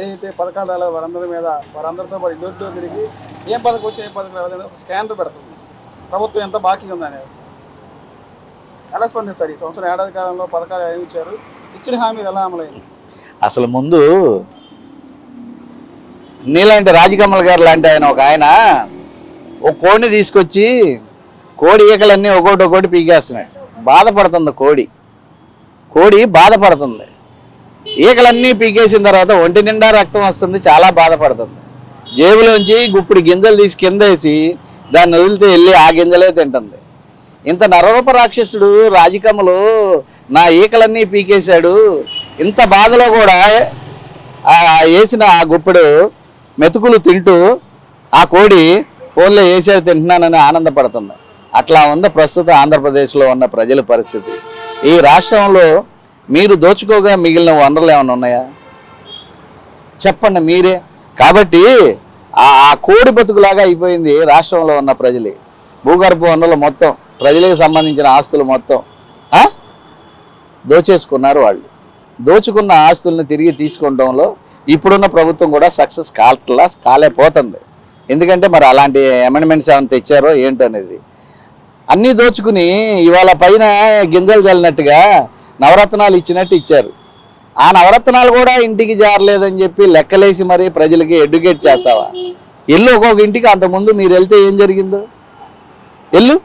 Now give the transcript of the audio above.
ఏదైతే పథకాలు రాలేదు వారందరి మీద వారందరితో పాటు ఇంటి తిరిగి ఏం పథకం వచ్చి ఏ పథకం రాలేదు ఒక స్కానర్ పెడుతుంది. ప్రభుత్వం ఎంత బాకీ ఉందనేది. ఎలా స్పందిస్తారు ఈ సంవత్సరం ఏడాది కాలంలో పథకాలు ఏమి ఇచ్చారు? ఇచ్చిన హామీలు ఎలా అమలైంది? అసలు ముందు నీలాంటి రాజకమల్ గారు లాంటి ఆయన ఒక ఆయన ఒక కోడిని తీసుకొచ్చి కోడి ఈకలన్నీ ఒకటి ఒకటి పీకేస్తున్నాడు. బాధపడుతుంది కోడి. కోడి బాధపడుతుంది. ఈకలన్నీ పీకేసిన తర్వాత ఒంటి నిండా రక్తం వస్తుంది చాలా బాధపడుతుంది. జేబులోంచి గుప్పుడు గింజలు తీసి కింద వేసి దాన్ని వదిలితే వెళ్ళి ఆ గింజలే తింటుంది. ఇంత నరరూప రాక్షసుడు రాజకమ్మలు నా ఈకలన్నీ పీకేశాడు. ఇంత బాధలో కూడా వేసిన ఆ గుప్పుడు మెతుకులు తింటూ ఆ కోడి ఫోన్లో వేసాడు తింటున్నానని ఆనందపడుతుంది. అట్లా ఉంది ప్రస్తుతం ఆంధ్రప్రదేశ్లో ఉన్న ప్రజల పరిస్థితి. ఈ రాష్ట్రంలో మీరు దోచుకోగా మిగిలిన వనరులు ఏమైనా ఉన్నాయా? చెప్పండి మీరే. కాబట్టి ఆ ఆ కోడి బతుకులాగా అయిపోయింది రాష్ట్రంలో ఉన్న ప్రజలు. భూగర్భ వనరులు మొత్తం ప్రజలకు సంబంధించిన ఆస్తులు మొత్తం దోచేసుకున్నారు వాళ్ళు. దోచుకున్న ఆస్తుల్ని తిరిగి తీసుకోవడంలో ఇప్పుడున్న ప్రభుత్వం కూడా సక్సెస్ కాట్లా కాలేపోతుంది ఎందుకంటే మరి అలాంటి అమెండ్మెంట్స్ ఏమైనా తెచ్చారో ఏంటనేది అన్నీ దోచుకుని ఇవాళ పైన గింజలు చల్లినట్టుగా నవరత్నాలు ఇచ్చినట్టు ఇచ్చారు. ఆ నవరత్నాలు కూడా ఇంటికి జారలేదని చెప్పి లెక్కలేసి మరీ ప్రజలకి ఎడ్యుకేట్ చేస్తావా? ఎల్లు ఒక్కొక్క ఇంటికి అంతకుముందు మీరు వెళ్తే ఏం జరిగిందో? ఎల్లు?